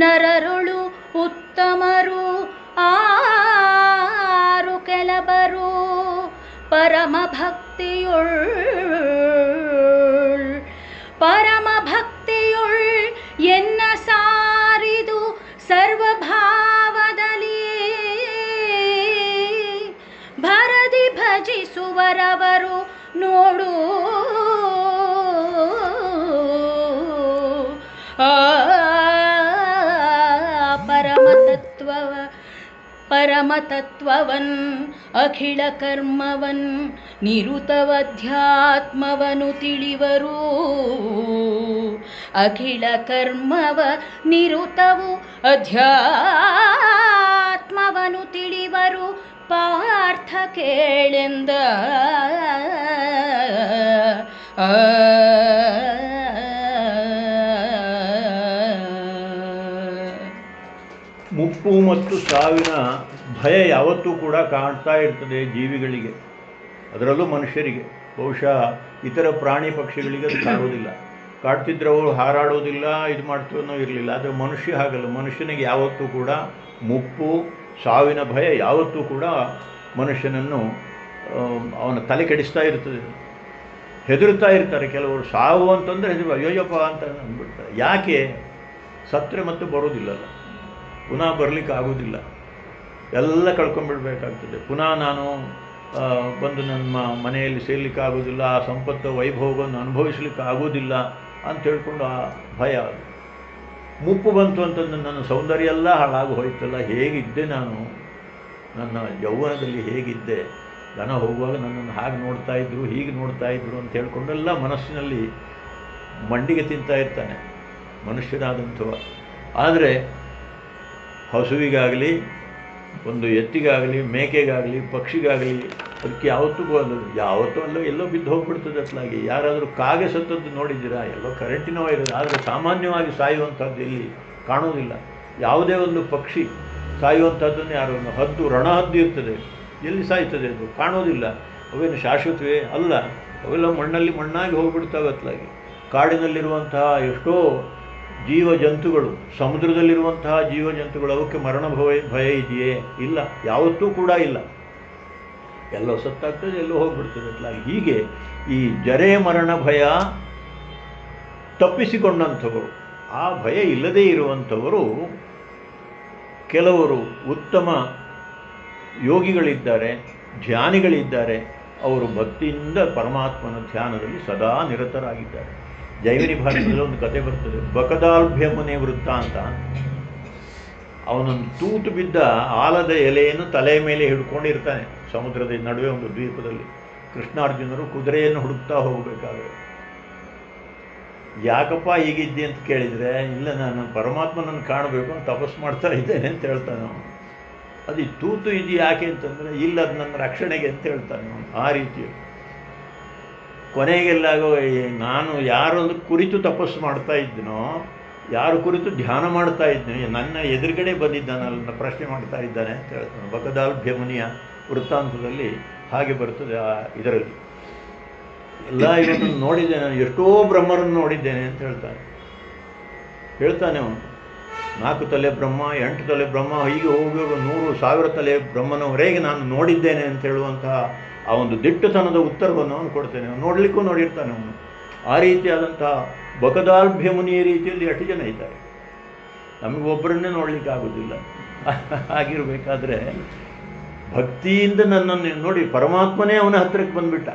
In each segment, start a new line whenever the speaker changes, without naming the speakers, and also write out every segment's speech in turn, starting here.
ನರರುಳು ಉತ್ತಮರು ಆರು ಕೆಲಬರು ಪರಮ ಭಕ್ತಿಯುಳ್ ಪರಮತತ್ವವನ್ ಅಖಿಳ ಕರ್ಮವನ್ ನಿರುತವಧ್ಯಾತ್ಮವನು ತಿಳಿವರು. ಅಖಿಳ ಕರ್ಮವ ನಿರುತವು ಅಧ್ಯಾತ್ಮವನು ತಿಳಿವರು. ಪಾರ್ಥ ಕೇಳೆಂದ
ಮುಪ್ಪು ಮತ್ತು ಸಾವಿನ ಭಯ ಯಾವತ್ತೂ ಕೂಡ ಕಾಣ್ತಾ ಇರ್ತದೆ ಜೀವಿಗಳಿಗೆ, ಅದರಲ್ಲೂ ಮನುಷ್ಯರಿಗೆ. ಬಹುಶಃ ಇತರ ಪ್ರಾಣಿ ಪಕ್ಷಿಗಳಿಗೆ ಅದು ಕಾಣೋದಿಲ್ಲ ಕಾಡ್ತಿದ್ರೆ ಅವರು ಹಾರಾಡೋದಿಲ್ಲ, ಇದು ಮಾಡ್ತನೋ ಇರಲಿಲ್ಲ. ಆದರೆ ಮನುಷ್ಯ ಹಾಗಲ್ಲ. ಮನುಷ್ಯನಿಗೆ ಯಾವತ್ತೂ ಕೂಡ ಮುಪ್ಪು, ಸಾವಿನ ಭಯ ಯಾವತ್ತೂ ಕೂಡ ಮನುಷ್ಯನನ್ನು ಅವನ ತಲೆ ಕೆಡಿಸ್ತಾ ಇರ್ತದೆ. ಹೆದರುತ್ತಾ ಇರ್ತಾರೆ ಕೆಲವರು. ಸಾವು ಅಂತಂದರೆ ಹೆದರು ಅಯ್ಯೋಯ್ಯಪ್ಪ ಅಂತ ಅಂದ್ಬಿಡ್ತಾರೆ. ಯಾಕೆ? ಸತ್ತರೆ ಮತ್ತು ಬರೋದಿಲ್ಲಲ್ಲ ಪುನಃ ಬರಲಿಕ್ಕೆ ಆಗೋದಿಲ್ಲ ಎಲ್ಲ ಕಳ್ಕೊಂಡ್ಬಿಡ್ಬೇಕಾಗ್ತದೆ ಪುನಃ ನಾನು ಬಂದು ನಮ್ಮ ಮನೆಯಲ್ಲಿ ಸೇರ್ಲಿಕ್ಕೆ ಆಗೋದಿಲ್ಲ ಆ ಸಂಪತ್ತು, ವೈಭವವನ್ನು ಅನುಭವಿಸ್ಲಿಕ್ಕೆ ಆಗೋದಿಲ್ಲ ಅಂತ ಹೇಳ್ಕೊಂಡು ಆ ಭಯ ಅದು. ಮುಪ್ಪು ಬಂತು ಅಂತಂದು ನನ್ನ ಸೌಂದರ್ಯ ಎಲ್ಲ ಹಾಳಾಗಿ ಹೋಯ್ತಲ್ಲ, ಹೇಗಿದ್ದೆ ನಾನು? ನನ್ನ ಯೌವನದಲ್ಲಿ ಹೇಗಿದ್ದೆ? ದನ ಹೋಗುವಾಗ ನನ್ನನ್ನು ಹಾಗೆ ನೋಡ್ತಾ ಇದ್ರು, ಹೀಗೆ ನೋಡ್ತಾ ಇದ್ರು ಅಂತ ಹೇಳ್ಕೊಂಡೆಲ್ಲ ಮನಸ್ಸಿನಲ್ಲಿ ಮಂಡಿಗೆ ತಿಂತಾ ಇರ್ತಾನೆ ಮನುಷ್ಯನಾದಂಥವ. ಆದರೆ ಹಸುವಿಗಾಗಲಿ, ಒಂದು ಎತ್ತಿಗಾಗಲಿ, ಮೇಕೆಗಾಗಲಿ, ಪಕ್ಷಿಗಾಗಲಿ ಅದಕ್ಕೆ ಯಾವತ್ತೂ ಅದು ಯಾವತ್ತೂ ಅಲ್ಲೋ ಎಲ್ಲೋ ಬಿದ್ದು ಹೋಗ್ಬಿಡ್ತದೆ ಅತ್ಲಾಗಿ. ಯಾರಾದರೂ ಕಾಗೆ ಸತ್ತದ್ದು ನೋಡಿದ್ದೀರಾ? ಎಲ್ಲೋ ಕರೆಂಟಿನ ವೈರ್ ಆದರೆ ಸಾಮಾನ್ಯವಾಗಿ ಸಾಯುವಂಥದ್ದು ಇಲ್ಲಿ ಕಾಣೋದಿಲ್ಲ. ಯಾವುದೇ ಒಂದು ಪಕ್ಷಿ ಸಾಯುವಂಥದ್ದನ್ನು ಯಾರು ಒಂದು ಹದ್ದು ರಣ ಹದ್ದು ಇರ್ತದೆ. ಎಲ್ಲಿ ಸಾಯ್ತದೆ ಅದು? ಕಾಣೋದಿಲ್ಲ. ಅವೇನು ಶಾಶ್ವತವೇ ಅಲ್ಲ. ಅವೆಲ್ಲ ಮಣ್ಣಲ್ಲಿ ಮಣ್ಣಾಗಿ ಹೋಗ್ಬಿಡ್ತಾವೆ ಅತ್ಲಾಗಿ. ಕಾಡಿನಲ್ಲಿರುವಂತಹ ಎಷ್ಟೋ ಜೀವ ಜಂತುಗಳು ಸಮುದ್ರದಲ್ಲಿರುವಂತಹ ಜೀವ ಜಂತುಗಳು ಅವಕ್ಕೆ ಮರಣ ಭಯ ಭಯ ಇದೆಯೇ? ಇಲ್ಲ. ಯಾವತ್ತೂ ಕೂಡ ಇಲ್ಲ. ಎಲ್ಲೋ ಸತ್ತಾಗ್ತದೆ, ಎಲ್ಲೋ ಹೋಗ್ಬಿಡ್ತದೆ ಅತ್ಲಾಗಿ ಹೀಗೆ ಈ ಜರೆ ಮರಣ ಭಯ ತಪ್ಪಿಸಿಕೊಂಡಂಥವರು, ಆ ಭಯ ಇಲ್ಲದೇ ಇರುವಂಥವರು ಕೆಲವರು ಉತ್ತಮ ಯೋಗಿಗಳಿದ್ದಾರೆ, ಧ್ಯಾನಿಗಳಿದ್ದಾರೆ. ಅವರು ಭಕ್ತಿಯಿಂದ ಪರಮಾತ್ಮನ ಧ್ಯಾನದಲ್ಲಿ ಸದಾ ನಿರತರಾಗಿದ್ದಾರೆ. ಜೈವಿನಿ ಭಾಷೆಯಲ್ಲಿ ಒಂದು ಕತೆ ಬರ್ತದೆ. ಬಕದಾಲ್ಭ್ಯಮುನೆ ವೃತ್ತ ಅಂತ. ಅವನೊಂದು ತೂತು ಬಿದ್ದ ಆಲದ ಎಲೆಯನ್ನು ತಲೆಯ ಮೇಲೆ ಹಿಡ್ಕೊಂಡಿರ್ತಾನೆ. ಸಮುದ್ರದ ನಡುವೆ ಒಂದು ದ್ವೀಪದಲ್ಲಿ. ಕೃಷ್ಣಾರ್ಜುನರು ಕುದುರೆಯನ್ನು ಹುಡುಕ್ತಾ ಹೋಗಬೇಕಾದ್ರೆ. ಯಾಕಪ್ಪ ಹೀಗಿದ್ದೆ ಅಂತ ಕೇಳಿದರೆ, ಇಲ್ಲ ನಾನು ಪರಮಾತ್ಮನನ್ನು ಕಾಣಬೇಕು ಅಂತ ತಪಸ್ಸು ಮಾಡ್ತಾ ಇದ್ದೇನೆ ಅಂತ ಹೇಳ್ತಾನೆ ಅವನು. ಅದು ತೂತು ಇದು ಯಾಕೆ ಅಂತಂದರೆ ಇಲ್ಲ ಅದು ನನ್ನ ರಕ್ಷಣೆಗೆ ಅಂತ ಹೇಳ್ತಾನೆ ಅವನು ಆ ರೀತಿ ಕೊನೆಗೆಲ್ಲಾಗೋ ನಾನು ಯಾರೊಂದು ಕುರಿತು ತಪಸ್ಸು ಮಾಡ್ತಾ ಇದ್ದನೋ ಯಾರು ಕುರಿತು ಧ್ಯಾನ ಮಾಡ್ತಾ ಇದ್ದೀನಿ ನನ್ನ ಎದುರುಗಡೆ ಬಂದಿದ್ದಾನಲ್ಲ ಪ್ರಶ್ನೆ ಮಾಡ್ತಾ ಇದ್ದಾನೆ ಅಂತ ಹೇಳ್ತಾನೆ. ಬಕದಾಲ್ಭ್ಯ ಮುನಿಯ ವೃತ್ತಾಂತದಲ್ಲಿ ಹಾಗೆ ಬರ್ತದೆ ಆ ಇದರಲ್ಲಿ. ಎಲ್ಲ ಇವತ್ತು ನೋಡಿದ್ದೇನೆ ನಾನು, ಎಷ್ಟೋ ಬ್ರಹ್ಮರನ್ನು ನೋಡಿದ್ದೇನೆ ಅಂತ ಹೇಳ್ತಾನೆ. ಹೇಳ್ತಾನೆ ಅವನು. ನಾಲ್ಕು ತಲೆ ಬ್ರಹ್ಮ, ಎಂಟು ತಲೆ ಬ್ರಹ್ಮ, ಹೋಗಿ ಹೋಗಿ ನೂರು ಸಾವಿರ ತಲೆ ಬ್ರಹ್ಮನವರೆಗೆ ನಾನು ನೋಡಿದ್ದೇನೆ ಅಂತ ಹೇಳುವಂತಹ ಆ ಒಂದು ದಿಟ್ಟತನದ ಉತ್ತರವನ್ನು ಅವನು ಕೊಡ್ತೇನೆ. ಅವನು ನೋಡಲಿಕ್ಕೂ ನೋಡಿರ್ತಾನೆ ಅವನು. ಆ ರೀತಿಯಾದಂತಹ ಬಕದಾರ್ಭ್ಯ ಮುನಿಯ ರೀತಿಯಲ್ಲಿ ಎಷ್ಟು ಜನ ಇದ್ದಾರೆ. ನಮಗೊಬ್ಬರನ್ನೇ ನೋಡಲಿಕ್ಕೆ ಆಗೋದಿಲ್ಲ ಆಗಿರಬೇಕಾದ್ರೆ ಭಕ್ತಿಯಿಂದ ನನ್ನನ್ನು ನೋಡಿ ಪರಮಾತ್ಮನೇ ಅವನ ಹತ್ತಿರಕ್ಕೆ ಬಂದ್ಬಿಟ್ಟ.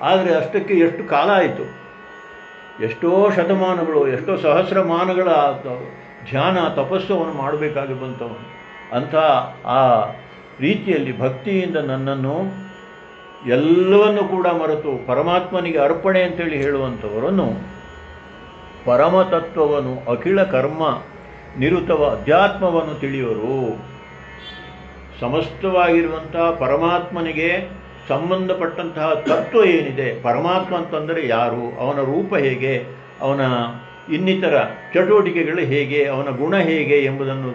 ಆದರೆ ಅಷ್ಟಕ್ಕೆ ಎಷ್ಟು ಕಾಲ ಆಯಿತು? ಎಷ್ಟೋ ಶತಮಾನಗಳು, ಎಷ್ಟೋ ಸಹಸ್ರಮಾನಗಳ ಧ್ಯಾನ, ತಪಸ್ಸು ಅವನು ಮಾಡಬೇಕಾಗಿ ಬಂತವನು. ಅಂಥ ಆ ರೀತಿಯಲ್ಲಿ ಭಕ್ತಿಯಿಂದ ನನ್ನನ್ನು ಎಲ್ಲವನ್ನು ಕೂಡ ಮರೆತು ಪರಮಾತ್ಮನಿಗೆ ಅರ್ಪಣೆ ಅಂತೇಳಿ ಹೇಳುವಂಥವರನ್ನು ಪರಮತತ್ವವನ್ನು ಅಖಿಳ ಕರ್ಮ, ನಿರುತವ ಅಧ್ಯಾತ್ಮವನ್ನು ತಿಳಿಯೋರು. ಸಮಸ್ತವಾಗಿರುವಂತಹ ಪರಮಾತ್ಮನಿಗೆ ಸಂಬಂಧಪಟ್ಟಂತಹ ತತ್ವ ಏನಿದೆ, ಪರಮಾತ್ಮ ಅಂತಂದರೆ ಯಾರು, ಅವನ ರೂಪ ಹೇಗೆ, ಅವನ ಇನ್ನಿತರ ಚಟುವಟಿಕೆಗಳು ಹೇಗೆ, ಅವನ ಗುಣ ಹೇಗೆ ಎಂಬುದನ್ನು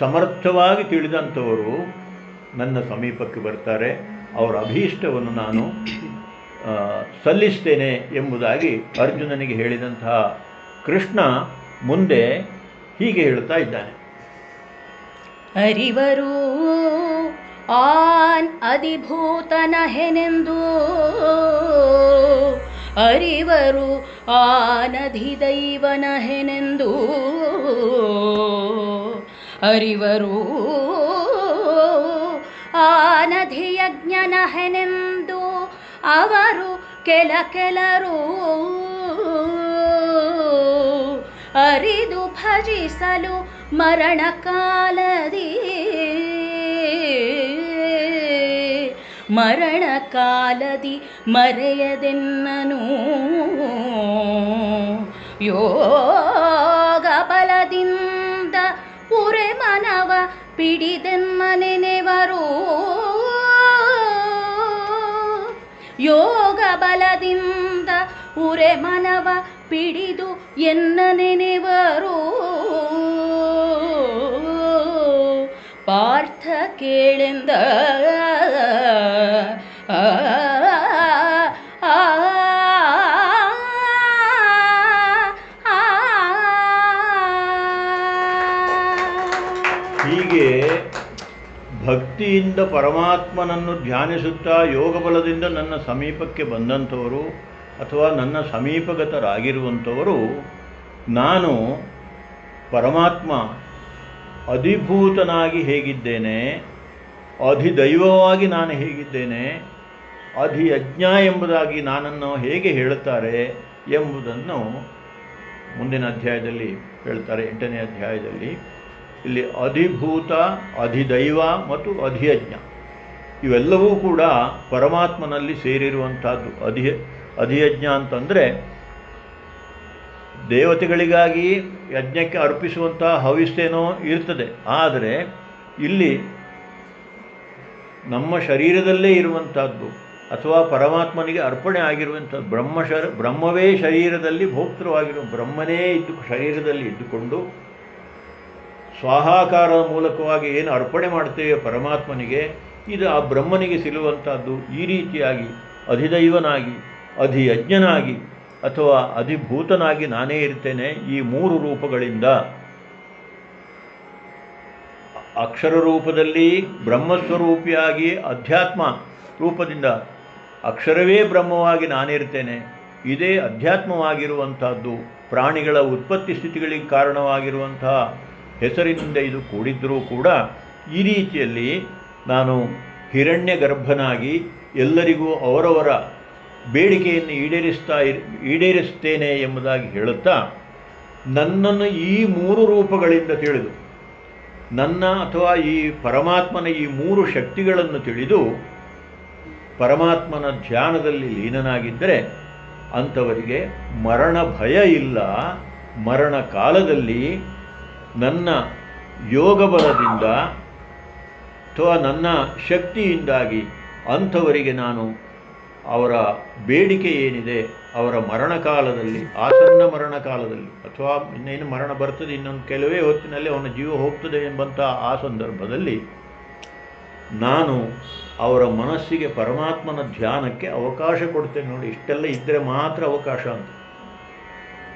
ಸಮರ್ಥವಾಗಿ ತಿಳಿದಂಥವರು ನನ್ನ ಸಮೀಪಕ್ಕೆ ಬರ್ತಾರೆ. ಅವರ ಅಭೀಷ್ಟವನ್ನು ನಾನು ಸಲ್ಲಿಸ್ತೇನೆ ಎಂಬುದಾಗಿ ಅರ್ಜುನನಿಗೆ ಹೇಳಿದಂತಹ ಕೃಷ್ಣ ಮುಂದೆ ಹೀಗೆ ಹೇಳ್ತಾ ಇದ್ದಾನೆ.
ಅರಿವರು ಆನ್ ಅಧಿಭೂತನಹೆನೆಂದು ಅರಿವರು ಆನಧಿ ಆನಧಿದೈವನಹೆನೆಂದು ಅರಿವರು ಆನಧಿಯಜ್ಞನಹೆನೆಂದು ಅವರು ಕೆಲ ಕೆಲರು ಅರಿದು ಭಜಿಸಲು ಮರಣ ಕಾಲದಿ ಮರಣ ಕಾಲದಿ ಮರೆಯದೆನ್ನನು. ಯೋಗ ಬಲದಿಂದ ಪುರೆ ಮನವ ಪಿಡಿದೆನ್ಮನೆನೆವರು. ಯೋಗ ಬಲದಿಂದ ಉರೆ ಮನವ ಪಿಡಿದು ಎನ್ನ ನೆನೆವರು ಪಾರ್ಥ ಕೇಳೆಂದ
ಭಕ್ತಿಯಿಂದ ಪರಮಾತ್ಮನನ್ನು ಧ್ಯಾನಿಸುತ್ತಾ ಯೋಗಬಲದಿಂದ ನನ್ನ ಸಮೀಪಕ್ಕೆ ಬಂದಂಥವರು ಅಥವಾ ನನ್ನ ಸಮೀಪಗತರಾಗಿರುವಂಥವರು, ನಾನು ಪರಮಾತ್ಮ ಅಧಿಭೂತನಾಗಿ ಹೇಗಿದ್ದೇನೆ, ಅಧಿದೈವವಾಗಿ ನಾನು ಹೇಗಿದ್ದೇನೆ, ಅಧಿಯಜ್ಞ ಎಂಬುದಾಗಿ ನಾನನ್ನು ಹೇಗೆ ಹೇಳುತ್ತಾರೆ ಎಂಬುದನ್ನು ಮುಂದಿನ ಅಧ್ಯಾಯದಲ್ಲಿ ಹೇಳ್ತಾರೆ, ಎಂಟನೇ ಅಧ್ಯಾಯದಲ್ಲಿ. ಇಲ್ಲಿ ಅಧಿಭೂತ, ಅಧಿದೈವ ಮತ್ತು ಅಧಿಯಜ್ಞ. ಇವೆಲ್ಲವೂ ಕೂಡ ಪರಮಾತ್ಮನಲ್ಲಿ ಸೇರಿರುವಂಥದ್ದು. ಅಧಿ, ಅಧಿಯಜ್ಞ ಅಂತಂದರೆ ದೇವತೆಗಳಿಗಾಗಿ ಯಜ್ಞಕ್ಕೆ ಅರ್ಪಿಸುವಂಥ ಹವಿಸ್ತೇನೋ ಇರ್ತದೆ. ಆದರೆ ಇಲ್ಲಿ ನಮ್ಮ ಶರೀರದಲ್ಲೇ ಇರುವಂಥದ್ದು ಅಥವಾ ಪರಮಾತ್ಮನಿಗೆ ಅರ್ಪಣೆ ಆಗಿರುವಂಥದ್ದು. ಬ್ರಹ್ಮ ಶರ, ಬ್ರಹ್ಮವೇ ಶರೀರದಲ್ಲಿ ಭೋಕ್ತೃವಾಗಿರುವ, ಬ್ರಹ್ಮನೇ ಇದ್ದು, ಶರೀರದಲ್ಲಿ ಇದ್ದುಕೊಂಡು ಸ್ವಾಹಾಕಾರದ ಮೂಲಕವಾಗಿ ಏನು ಅರ್ಪಣೆ ಮಾಡ್ತೇವೆ ಪರಮಾತ್ಮನಿಗೆ, ಇದು ಆ ಬ್ರಹ್ಮನಿಗೆ ಸಿಲುವಂಥದ್ದು ಈ ರೀತಿಯಾಗಿ ಅಧಿದೈವನಾಗಿ, ಅಧಿಯಜ್ಞನಾಗಿ ಅಥವಾ ಅಧಿಭೂತನಾಗಿ ನಾನೇ ಇರ್ತೇನೆ ಈ ಮೂರು ರೂಪಗಳಿಂದ. ಅಕ್ಷರ ರೂಪದಲ್ಲಿ ಬ್ರಹ್ಮಸ್ವರೂಪಿಯಾಗಿ ಅಧ್ಯಾತ್ಮ ರೂಪದಿಂದ ಅಕ್ಷರವೇ ಬ್ರಹ್ಮವಾಗಿ ನಾನಿರ್ತೇನೆ ಇದೇ ಅಧ್ಯಾತ್ಮವಾಗಿರುವಂಥದ್ದು ಪ್ರಾಣಿಗಳ ಉತ್ಪತ್ತಿ ಸ್ಥಿತಿಗಳಿಗೆ ಕಾರಣವಾಗಿರುವಂತಹ ಹೆಸರಿನಿಂದ ಇದು ಕೂಡಿದ್ದರೂ ಕೂಡ ಈ ರೀತಿಯಲ್ಲಿ ನಾನು ಹಿರಣ್ಯ ಗರ್ಭನಾಗಿ ಎಲ್ಲರಿಗೂ ಅವರವರ ಬೇಡಿಕೆಯನ್ನು ಈಡೇರಿಸ್ತಾ ಇರ್, ಈಡೇರಿಸ್ತೇನೆ ಎಂಬುದಾಗಿ ಹೇಳುತ್ತಾ ನನ್ನನ್ನು ಈ ಮೂರು ರೂಪಗಳಿಂದ ತಿಳಿದು, ನನ್ನ ಅಥವಾ ಈ ಪರಮಾತ್ಮನ ಈ ಮೂರು ಶಕ್ತಿಗಳನ್ನು ತಿಳಿದು ಪರಮಾತ್ಮನ ಧ್ಯಾನದಲ್ಲಿ ಲೀನನಾಗಿದ್ದರೆ ಅಂಥವರಿಗೆ ಮರಣ ಭಯ ಇಲ್ಲ. ಮರಣ ಕಾಲದಲ್ಲಿ ನನ್ನ ಯೋಗ ಬಲದಿಂದ ಅಥವಾ ನನ್ನ ಶಕ್ತಿಯಿಂದಾಗಿ ಅಂಥವರಿಗೆ ನಾನು ಅವರ ಬೇಡಿಕೆ ಏನಿದೆ, ಅವರ ಮರಣ ಕಾಲದಲ್ಲಿ ಆಸನ್ನ ಮರಣ ಕಾಲದಲ್ಲಿ ಅಥವಾ ಇನ್ನೇನು ಮರಣ ಬರ್ತದೆ ಇನ್ನೊಂದು ಕೆಲವೇ ಹೊತ್ತಿನಲ್ಲಿ ಅವನ ಜೀವ ಹೋಗ್ತದೆ ಎಂಬಂಥ ಆ ಸಂದರ್ಭದಲ್ಲಿ ನಾನು ಅವರ ಮನಸ್ಸಿಗೆ ಪರಮಾತ್ಮನ ಧ್ಯಾನಕ್ಕೆ ಅವಕಾಶ ಕೊಡ್ತೇನೆ ನೋಡಿ, ಇಷ್ಟೆಲ್ಲ ಇದ್ದರೆ ಮಾತ್ರ ಅವಕಾಶ ಅಂತ.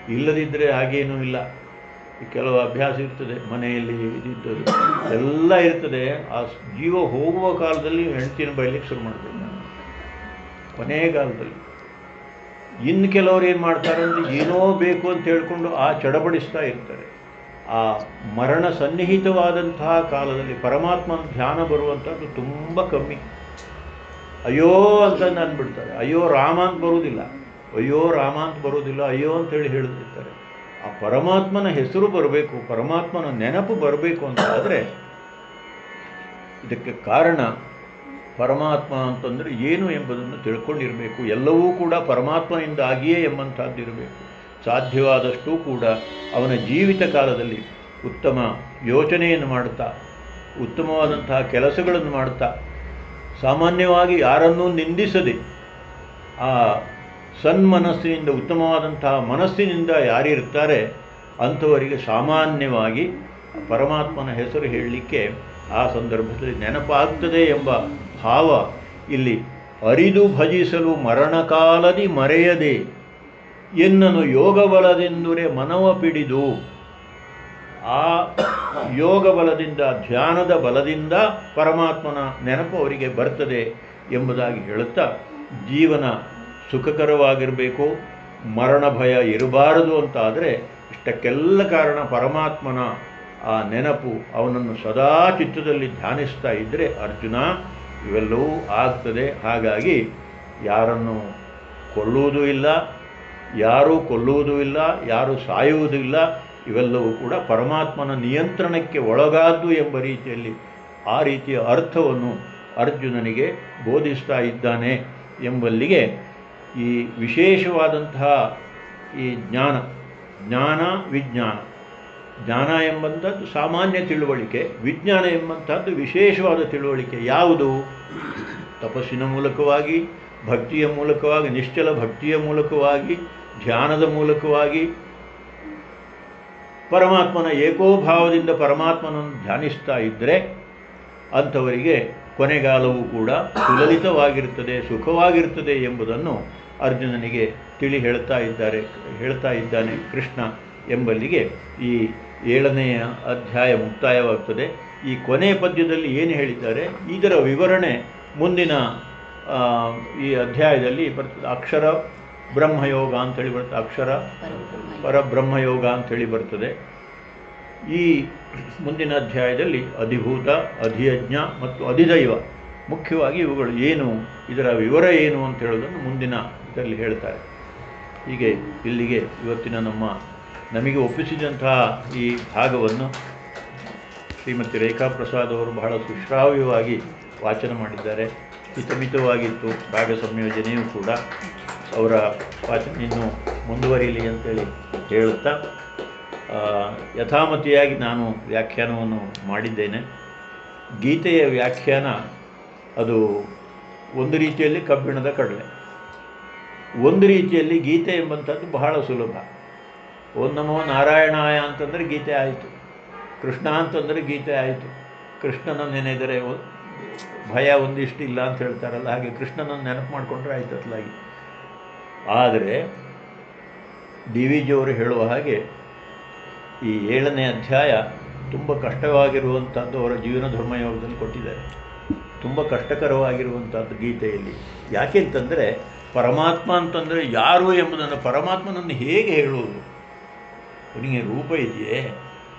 ಇಲ್ಲದಿದ್ದರೆ ಹಾಗೇನೂ ಇಲ್ಲ. ಕೆಲವು ಅಭ್ಯಾಸ ಇರ್ತದೆ, ಮನೆಯಲ್ಲಿ ಇದ್ದದ್ದು ಎಲ್ಲ ಇರ್ತದೆ. ಆ ಜೀವ ಹೋಗುವ ಕಾಲದಲ್ಲಿ ಹೆಂಡ್ತಿನ ಬೈಲಿಕ್ಕೆ ಶುರು ಮಾಡಬೇಕು ಕೊನೆಯ ಕಾಲದಲ್ಲಿ. ಇನ್ನು ಕೆಲವರು ಏನು ಮಾಡ್ತಾರೆ ಅಂದರೆ ಏನೋ ಬೇಕು ಅಂತ ಹೇಳಿಕೊಂಡು ಆ ಚಡಬಡಿಸ್ತಾ ಇರ್ತಾರೆ. ಆ ಮರಣ ಸನ್ನಿಹಿತವಾದಂತಹ ಕಾಲದಲ್ಲಿ ಪರಮಾತ್ಮನ ಧ್ಯಾನ ಬರುವಂಥದ್ದು ತುಂಬ ಕಮ್ಮಿ. ಅಯ್ಯೋ ಅಂತ ಅಂದ್ಬಿಡ್ತಾರೆ. ಅಯ್ಯೋ ರಾಮ ಅಂತ ಬರುವುದಿಲ್ಲ. ಅಯ್ಯೋ ರಾಮ ಅಂತ ಬರುವುದಿಲ್ಲ. ಅಯ್ಯೋ ಅಂತೇಳಿ ಹೇಳಿರ್ತಾರೆ ಆ ಪರಮಾತ್ಮನ ಹೆಸರು ಬರಬೇಕು, ಪರಮಾತ್ಮನ ನೆನಪು ಬರಬೇಕು ಅಂತ ಆದರೆ ಇದಕ್ಕೆ ಕಾರಣ ಪರಮಾತ್ಮ ಅಂತಂದರೆ ಏನು ಎಂಬುದನ್ನು ತಿಳ್ಕೊಂಡಿರಬೇಕು. ಎಲ್ಲವೂ ಕೂಡ ಪರಮಾತ್ಮನಿಂದಾಗಿಯೇ ಎಂಬಂಥದ್ದು ಇರಬೇಕು. ಸಾಧ್ಯವಾದಷ್ಟೂ ಕೂಡ ಅವನ ಜೀವಿತ ಕಾಲದಲ್ಲಿ ಉತ್ತಮ ಯೋಚನೆಯನ್ನು ಮಾಡುತ್ತಾ, ಉತ್ತಮವಾದಂತಹ ಕೆಲಸಗಳನ್ನು ಮಾಡುತ್ತಾ, ಸಾಮಾನ್ಯವಾಗಿ ಯಾರನ್ನೂ ನಿಂದಿಸದೆ ಆ ಸನ್ಮನಸ್ಸಿನಿಂದ ಉತ್ತಮವಾದಂತಹ ಮನಸ್ಸಿನಿಂದ ಯಾರಿರ್ತಾರೆ ಅಂಥವರಿಗೆ ಸಾಮಾನ್ಯವಾಗಿ ಪರಮಾತ್ಮನ ಹೆಸರು ಹೇಳಲಿಕ್ಕೆ ಆ ಸಂದರ್ಭದಲ್ಲಿ ನೆನಪಾಗ್ತದೆ ಎಂಬ ಭಾವ ಇಲ್ಲಿ ಅರಿದು ಭಜಿಸಲು ಮರಣಕಾಲದಿ ಮರೆಯದೆ ಎನ್ನನು ಯೋಗಬಲದೆಂದುರೆ ಮನವ ಪಿಡಿದು. ಆ ಯೋಗ ಬಲದಿಂದ ಧ್ಯಾನದ ಬಲದಿಂದ ಪರಮಾತ್ಮನ ನೆನಪು ಅವರಿಗೆ ಬರ್ತದೆ ಎಂಬುದಾಗಿ ಹೇಳುತ್ತಾ ಜೀವನ ಸುಖಕರವಾಗಿರಬೇಕು, ಮರಣ ಭಯ ಇರಬಾರದು ಅಂತ ಆದರೆ ಇಷ್ಟಕ್ಕೆಲ್ಲ ಕಾರಣ ಪರಮಾತ್ಮನ ಆ ನೆನಪು ಅವನನ್ನು ಸದಾ ಚಿತ್ತದಲ್ಲಿ ಧ್ಯಾನಿಸ್ತಾ ಇದ್ದರೆ ಅರ್ಜುನ ಇವೆಲ್ಲವೂ ಆಗ್ತದೆ. ಹಾಗಾಗಿ ಯಾರನ್ನು ಕೊಲ್ಲುವುದೂ ಇಲ್ಲ, ಯಾರೂ ಕೊಲ್ಲುವುದೂ ಇಲ್ಲ, ಯಾರೂ ಸಾಯುವುದೂ ಇಲ್ಲ, ಇವೆಲ್ಲವೂ ಕೂಡ ಪರಮಾತ್ಮನ ನಿಯಂತ್ರಣಕ್ಕೆ ಒಳಗಾದ್ದು ಎಂಬ ರೀತಿಯಲ್ಲಿ ಆ ರೀತಿಯ ಅರ್ಥವನ್ನು ಅರ್ಜುನನಿಗೆ ಬೋಧಿಸ್ತಾ ಇದ್ದಾನೆ ಎಂಬಲ್ಲಿಗೆ ಈ ವಿಶೇಷವಾದಂತಹ ಈ ಜ್ಞಾನ ಜ್ಞಾನ ವಿಜ್ಞಾನ. ಜ್ಞಾನ ಎಂಬಂಥದ್ದು ಸಾಮಾನ್ಯ ತಿಳುವಳಿಕೆ, ವಿಜ್ಞಾನ ಎಂಬಂಥದ್ದು ವಿಶೇಷವಾದ ತಿಳುವಳಿಕೆ ಯಾವುದು? ತಪಸ್ಸಿನ ಮೂಲಕವಾಗಿ, ಭಕ್ತಿಯ ಮೂಲಕವಾಗಿ, ನಿಶ್ಚಲ ಭಕ್ತಿಯ ಮೂಲಕವಾಗಿ, ಧ್ಯಾನದ ಮೂಲಕವಾಗಿ. ಪರಮಾತ್ಮನ ಏಕೋಭಾವದಿಂದ ಪರಮಾತ್ಮನನ್ನು ಧ್ಯಾನಿಸ್ತಾ ಇದ್ದರೆ ಅಂಥವರಿಗೆ ಕೊನೆಗಾಲವೂ ಕೂಡ ಸುಲಲಿತವಾಗಿರುತ್ತದೆ ಸುಖವಾಗಿರುತ್ತದೆ ಎಂಬುದನ್ನು ಅರ್ಜುನನಿಗೆ ತಿಳಿ ಹೇಳ್ತಾ ಇದ್ದಾರೆ ಹೇಳ್ತಾ ಇದ್ದಾನೆ ಕೃಷ್ಣ ಎಂಬಲ್ಲಿಗೆ ಈ ಏಳನೆಯ ಅಧ್ಯಾಯ ಮುಕ್ತಾಯವಾಗ್ತದೆ ಈ ಕೊನೆಯ ಪದ್ಯದಲ್ಲಿ ಏನು ಹೇಳಿದ್ದಾರೆ? ಇದರ ವಿವರಣೆ ಮುಂದಿನ ಈ ಅಧ್ಯಾಯದಲ್ಲಿ ಬರ್ತದೆ. ಅಕ್ಷರ ಬ್ರಹ್ಮಯೋಗ ಅಂತೇಳಿ ಬರ್ತದೆ. ಅಕ್ಷರ ಪರಬ್ರಹ್ಮಯೋಗ ಅಂಥೇಳಿ ಬರ್ತದೆ. ಈ ಮುಂದಿನ ಅಧ್ಯಾಯದಲ್ಲಿ ಅಧಿಭೂತ, ಅಧಿಯಜ್ಞ ಮತ್ತು ಅಧಿದೈವ ಮುಖ್ಯವಾಗಿ ಇವುಗಳು ಏನು, ಇದರ ವಿವರ ಏನು ಅಂತ ಹೇಳೋದನ್ನು ಮುಂದಿನ ಇದರಲ್ಲಿ ಹೇಳ್ತಾರೆ. ಹೀಗೆ ಇಲ್ಲಿಗೆ ಇವತ್ತಿನ ನಮ್ಮ ನಮಗೆ ಒಪ್ಪಿಸಿದಂತಹ ಈ ಭಾಗವನ್ನು ಶ್ರೀಮತಿ ರೇಖಾ ಪ್ರಸಾದ್ ಅವರು ಬಹಳ ಸುಶ್ರಾವ್ಯವಾಗಿ ವಾಚನ ಮಾಡಿದ್ದಾರೆ. ಹಿತಮಿತವಾಗಿತ್ತು ಭಾಗ ಸಂಯೋಜನೆಯೂ ಕೂಡ. ಅವರ ವಾಚನ ಇನ್ನು ಮುಂದುವರಿಯಲಿ ಅಂತೇಳಿ ಹೇಳುತ್ತಾ ಯಥಾಮತಿಯಾಗಿ ನಾನು ವ್ಯಾಖ್ಯಾನವನ್ನು ಮಾಡಿದ್ದೇನೆ. ಗೀತೆಯ ವ್ಯಾಖ್ಯಾನ ಅದು ಒಂದು ರೀತಿಯಲ್ಲಿ ಕಬ್ಬಿಣದ ಕಡಲೆ. ಒಂದು ರೀತಿಯಲ್ಲಿ ಗೀತೆ ಎಂಬಂಥದ್ದು ಬಹಳ ಸುಲಭ. ಓಂ ನಮೋ ನಾರಾಯಣಾಯ ಅಂತಂದರೆ ಗೀತೆ ಆಯಿತು. ಕೃಷ್ಣ ಅಂತಂದರೆ ಗೀತೆ ಆಯಿತು. ಕೃಷ್ಣನ ನೆನೆದರೆ ಭಯ ಒಂದಿಷ್ಟು ಇಲ್ಲ ಅಂತ ಹೇಳ್ತಾರಲ್ಲ, ಹಾಗೆ ಕೃಷ್ಣನನ್ನು ನೆನಪು ಮಾಡಿಕೊಂಡ್ರೆ ಆಯಿತು ಅತ್ಲಾಗಿ ಆದರೆ ಡಿ ವಿ ಜಿಯವರು ಹೇಳುವ ಹಾಗೆ ಈ ಏಳನೇ ಅಧ್ಯಾಯ ತುಂಬ ಕಷ್ಟವಾಗಿರುವಂಥದ್ದು ಅವರ ಜೀವನ ಧರ್ಮಯೋಗದಲ್ಲಿ ಕೊಟ್ಟಿದ್ದಾರೆ. ತುಂಬ ಕಷ್ಟಕರವಾಗಿರುವಂಥದ್ದು ಗೀತೆಯಲ್ಲಿ. ಯಾಕೆ ಅಂತಂದರೆ ಪರಮಾತ್ಮ ಅಂತಂದರೆ ಯಾರು ಎಂಬುದನ್ನು ಪರಮಾತ್ಮನನ್ನು ಹೇಗೆ ಹೇಳುವುದು? ಅವನಿಗೆ ರೂಪ ಇದೆಯೇ?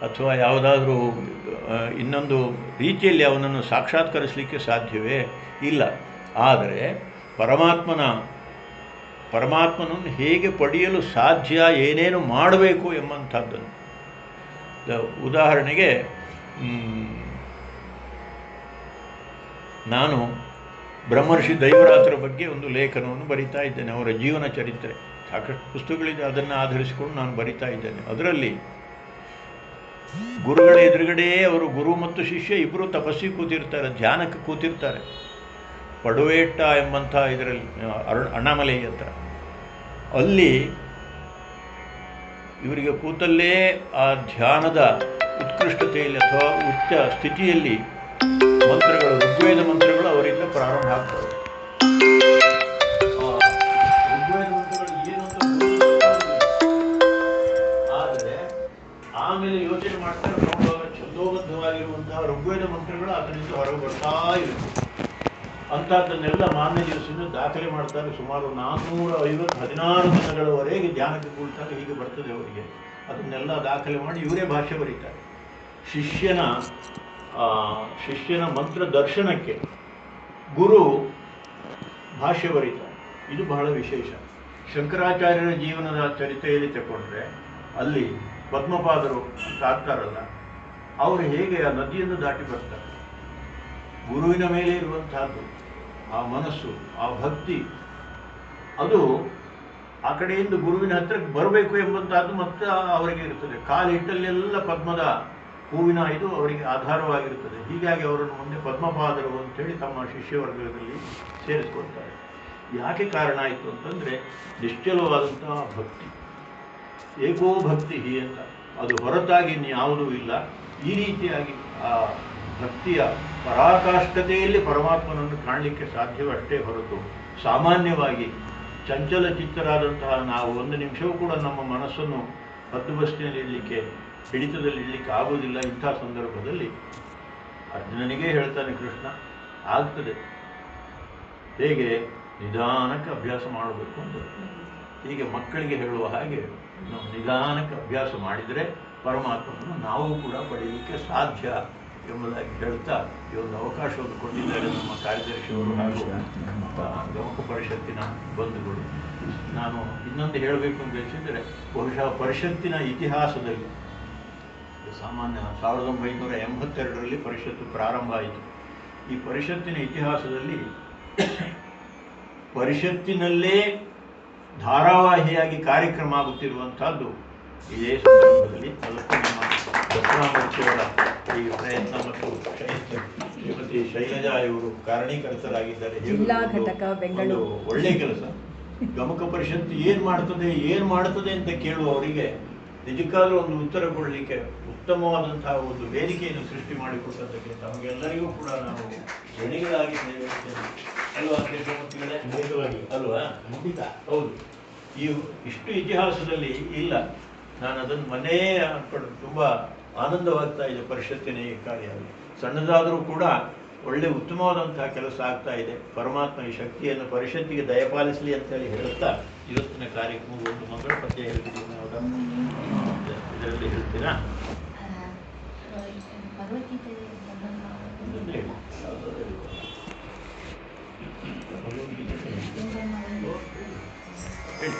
ಅಥವಾ ಯಾವುದಾದ್ರೂ ಇನ್ನೊಂದು ರೀತಿಯಲ್ಲಿ ಅವನನ್ನು ಸಾಕ್ಷಾತ್ಕರಿಸಲಿಕ್ಕೆ ಸಾಧ್ಯವೇ? ಇಲ್ಲ. ಆದರೆ ಪರಮಾತ್ಮನ, ಪರಮಾತ್ಮನನ್ನು ಹೇಗೆ ಪಡೆಯಲು ಸಾಧ್ಯ, ಏನೇನು ಮಾಡಬೇಕು ಎಂಬಂಥದ್ದನ್ನು. ಉದಾಹರಣೆಗೆ ನಾನು ಬ್ರಹ್ಮರ್ಷಿ ದೈವರಾತ್ರ ಬಗ್ಗೆ ಒಂದು ಲೇಖನವನ್ನು ಬರಿತಾ ಇದ್ದೇನೆ, ಅವರ ಜೀವನ ಚರಿತ್ರೆ. ಸಾಕಷ್ಟು ಪುಸ್ತಕಗಳಿದೆ, ಅದನ್ನು ಆಧರಿಸಿಕೊಂಡು ನಾನು ಬರಿತಾ ಇದ್ದೇನೆ. ಅದರಲ್ಲಿ ಗುರುಗಳ ಎದುರುಗಡೆಯೇ ಅವರು ಗುರು ಮತ್ತು ಶಿಷ್ಯ ಇಬ್ಬರು ತಪಸ್ಸಿ ಕೂತಿರ್ತಾರೆ, ಧ್ಯಾನಕ್ಕೆ ಕೂತಿರ್ತಾರೆ. ಪಡುವೇಟ್ಟ ಎಂಬಂಥ ಇದರಲ್ಲಿ, ಅರುಣ್, ಅಣ್ಣಾಮಲೈ ಹತ್ರ. ಅಲ್ಲಿ ಇವರಿಗೆ ಕೂತಲ್ಲೇ ಆ ಧ್ಯಾನದ ಉತ್ಕೃಷ್ಟತೆಯಲ್ಲಿ ಅಥವಾ ಉಚ್ಚ ಸ್ಥಿತಿಯಲ್ಲಿ ಮಂತ್ರಗಳು, ಋಗ್ವೇದ ಅವರಿಂದ ಪ್ರಾರಂಭ ಆಗ್ತವೆ ಆ ಋಗ್ವೇದ ಮಂತ್ರಗಳು ಏನು ಅಂತ ಗೊತ್ತಿಲ್ಲ. ಆದರೆ ಆಮೇಲೆ ಯೋಚನೆ ಮಾಡ್ತಾರೆ ನೋಡುವಾಗ ಛಂದೋಬದ್ಧವಾಗಿರುವಂತಹ ಋಗ್ವೇದ ಮಂತ್ರಗಳು ಅದರಿಂದ ಹೊರಗೆ ಬರ್ತಾ ಇವೆ ಅಂಥದ್ದನ್ನೆಲ್ಲ ಮಾನ್ಯ ದಿವಸದಿಂದ ದಾಖಲೆ ಮಾಡ್ತಾರೆ ಸುಮಾರು ನಾನ್ನೂರ ಐವತ್ತು ಹದಿನಾರು ದಿನಗಳವರೆಗೆ ಧ್ಯಾನಕ್ಕೆ ಕೂಡ್ತಾರೆ ಹೀಗೆ ಬರ್ತದೆ ಅವರಿಗೆ. ಅದನ್ನೆಲ್ಲ ದಾಖಲೆ ಮಾಡಿ ಇವರೇ ಭಾಷೆ ಬರೀತಾರೆ. ಶಿಷ್ಯನ ಶಿಷ್ಯನ ಮಂತ್ರ ದರ್ಶನಕ್ಕೆ ಗುರು ಭಾಷೆ ಬರೀತಾರೆ ಇದು ಬಹಳ ವಿಶೇಷ. ಶಂಕರಾಚಾರ್ಯರ ಜೀವನದ ಚರಿತ್ರೆಯಲ್ಲಿ ತಗೊಂಡ್ರೆ ಅಲ್ಲಿ ಪದ್ಮಪಾದರು ಅಂತ ಆಗ್ತಾರಲ್ಲ, ಅವರು ಹೇಗೆ ಆ ನದಿಯನ್ನು ದಾಟಿ ಬರ್ತಾರೆ? ಗುರುವಿನ ಮೇಲೆ ಇರುವಂತಹದ್ದು, ಆ ಮನಸ್ಸು, ಆ ಭಕ್ತಿ, ಅದು ಆ ಕಡೆಯಿಂದ ಗುರುವಿನ ಹತ್ತಿರಕ್ಕೆ ಬರಬೇಕು ಎಂಬಂತಹದ್ದು ಮತ್ತೆ ಅವರಿಗೆ ಇರ್ತದೆ. ಕಾಲಿಟ್ಟಲ್ಲೆಲ್ಲ ಪದ್ಮದ ಹೂವಿನ ಇದು ಅವರಿಗೆ ಆಧಾರವಾಗಿರುತ್ತದೆ. ಹೀಗಾಗಿ ಅವರನ್ನು ಮುಂದೆ ಪದ್ಮಪಾದರು ಅಂತೇಳಿ ತಮ್ಮ ಶಿಷ್ಯವರ್ಗದಲ್ಲಿ ಸೇರಿಸ್ಕೊಳ್ತಾರೆ. ಯಾಕೆ ಕಾರಣ ಆಯಿತು ಅಂತಂದರೆ ನಿಶ್ಚಲವಾದಂತಹ ಭಕ್ತಿ. ಏಕೋ ಭಕ್ತಿ ಅಂತ. ಅದು ಹೊರತಾಗಿ ಇನ್ಯಾವುದೂ ಇಲ್ಲ. ಈ ರೀತಿಯಾಗಿ ಆ ಭಕ್ತಿಯ ಪರಾಕಾಷ್ಠತೆಯಲ್ಲಿ ಪರಮಾತ್ಮನನ್ನು ಕಾಣಲಿಕ್ಕೆ ಸಾಧ್ಯವಷ್ಟೇ ಹೊರತು ಸಾಮಾನ್ಯವಾಗಿ ಚಂಚಲ ಚಿತ್ತರಾದಂತಹ ನಾವು ಒಂದು ನಿಮಿಷವೂ ಕೂಡ ನಮ್ಮ ಮನಸ್ಸನ್ನು ಹದ್ದುಬಸ್ತಿನಲ್ಲಿ ಇಡಲಿಕ್ಕೆ ಹಿಡಿತದಲ್ಲಿ ಇಡಲಿಕ್ಕೆ ಆಗೋದಿಲ್ಲ ಇಂಥ ಸಂದರ್ಭದಲ್ಲಿ ಅರ್ಜುನನಿಗೆ ಹೇಳ್ತಾನೆ ಕೃಷ್ಣ, ಆಗ್ತದೆ. ಹೇಗೆ? ನಿಧಾನಕ್ಕೆ ಅಭ್ಯಾಸ ಮಾಡಬೇಕು ಅಂತ. ಹೀಗೆ ಮಕ್ಕಳಿಗೆ ಹೇಳುವ ಹಾಗೆ ನಾವು ನಿಧಾನಕ್ಕೆ ಅಭ್ಯಾಸ ಮಾಡಿದರೆ ಪರಮಾತ್ಮನನ್ನು ನಾವು ಕೂಡ ಪಡೆಯಲಿಕ್ಕೆ ಸಾಧ್ಯ ಎಂಬುದಾಗಿ ಹೇಳ್ತಾ ಈ ಒಂದು ಅವಕಾಶವನ್ನು ಕೊಟ್ಟಿದ್ದಾರೆ ನಮ್ಮ ಕಾರ್ಯದರ್ಶಿಯವರು ಹಾಗೂ ಗಮಕ ಪರಿಷತ್ತಿನ ಬಂಧುಗಳು. ನಾನು ಇನ್ನೊಂದು ಹೇಳಬೇಕು ಅಂತ ಹೇಳಿದರೆ ಬಹುಶಃ ಪರಿಷತ್ತಿನ ಇತಿಹಾಸದಲ್ಲಿ ಸಾಮಾನ್ಯ ಸಾವಿರದ ಒಂಬೈನೂರ ಎಂಬತ್ತೆರಡರಲ್ಲಿ ಪರಿಷತ್ತು ಪ್ರಾರಂಭ ಆಯಿತು ಈ ಪರಿಷತ್ತಿನ ಇತಿಹಾಸದಲ್ಲಿ ಪರಿಷತ್ತಿನಲ್ಲೇ ಧಾರಾವಾಹಿಯಾಗಿ ಕಾರ್ಯಕ್ರಮ ಆಗುತ್ತಿರುವಂತಹದ್ದು ಇದೇ ಸಂದರ್ಭದಲ್ಲಿ ಅದಕ್ಕೂ ನಮ್ಮ ದಕ್ಷಿಣಾಮೂರ್ತಿಯವರ ಈ ಪ್ರಯತ್ನ ಮತ್ತು ಶ್ರೀಮತಿ ಶೈಲಜಾ ಇವರು ಕಾರಣೀಕರ್ತರಾಗಿದ್ದಾರೆ
ಬೆಂಗಳೂರು.
ಒಳ್ಳೆ ಕೆಲಸ ಗಮಕ ಪರಿಷತ್ತು ಏನ್ ಮಾಡ್ತದೆ ಏನ್ ಮಾಡ್ತದೆ ಅಂತ ಕೇಳುವವರಿಗೆ ನಿಜಕ್ಕಾದ್ರೂ ಒಂದು ಉತ್ತರ ಕೊಡಲಿಕ್ಕೆ ಉತ್ತಮವಾದಂತಹ ಒಂದು ವೇದಿಕೆಯನ್ನು ಸೃಷ್ಟಿ ಮಾಡಿಕೊಟ್ಟದಕ್ಕೆ ತಮಗೆಲ್ಲರಿಗೂ ಕೂಡ ನಾವು ಋಣಿಗಳಾಗಿ ಅಲ್ವಾ. ಅಲ್ವಾ?
ಖಂಡಿತ.
ಹೌದು. ಈ ಇಷ್ಟು ಇತಿಹಾಸದಲ್ಲಿ ಇಲ್ಲ. ನಾನು ಅದನ್ನು ಮನೆಯೇ ಅನ್ಕೊಂಡು ತುಂಬ ಆನಂದವಾಗ್ತಾ ಇದೆ ಪರಿಷತ್ತಿನ ಈ ಕಾರ್ಯ ಸಣ್ಣದಾದರೂ ಕೂಡ ಒಳ್ಳೆ ಉತ್ತಮವಾದಂತಹ ಕೆಲಸ ಆಗ್ತಾ ಇದೆ. ಪರಮಾತ್ಮ ಈ ಶಕ್ತಿಯನ್ನು ಪರಿಷತ್ತಿಗೆ ದಯಪಾಲಿಸಲಿ ಅಂತ ಹೇಳಿ ಹೇಳುತ್ತಾ ಇವತ್ತಿನ ಕಾರ್ಯಕ್ರಮ ಒಂದು ಮಂಗಳ ಪದ್ಯ ಹೇಳ್ತೀನಿ ಇದರಲ್ಲಿ ಹೇಳ್ತೀರಾ?
Hey.